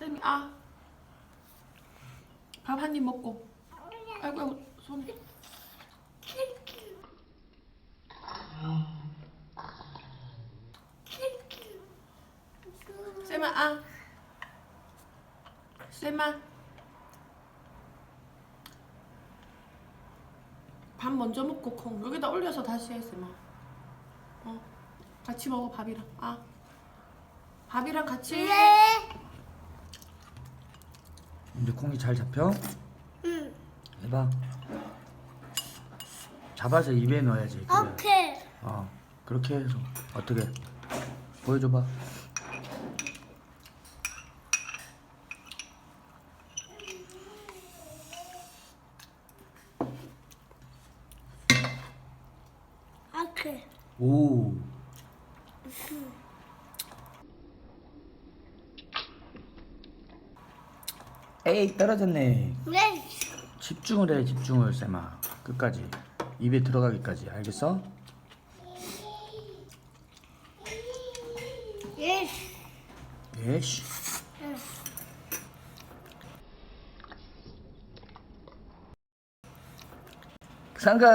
쌤이 아. 밥 한 입 먹고. 아이고 아이고 손. 쌤아 아. 쌤아. 밥 먼저 먹고 콩 여기다 올려서 다시 해 쌤아. 어. 같이 먹어 밥이랑. 아. 밥이랑 같이. 네. 이제 콩이 잘 잡혀? 응. 해봐. 잡아서 입에 넣어야지. 그래. 오케이. 어, 그렇게 해서 어떻게 보여줘봐. 오케이. 오. 에이 떨어졌네. 네. 집중을 해 집중을 쌤아 끝까지 입에 들어가기까지 알겠어? 예. 예시. 응. 상가.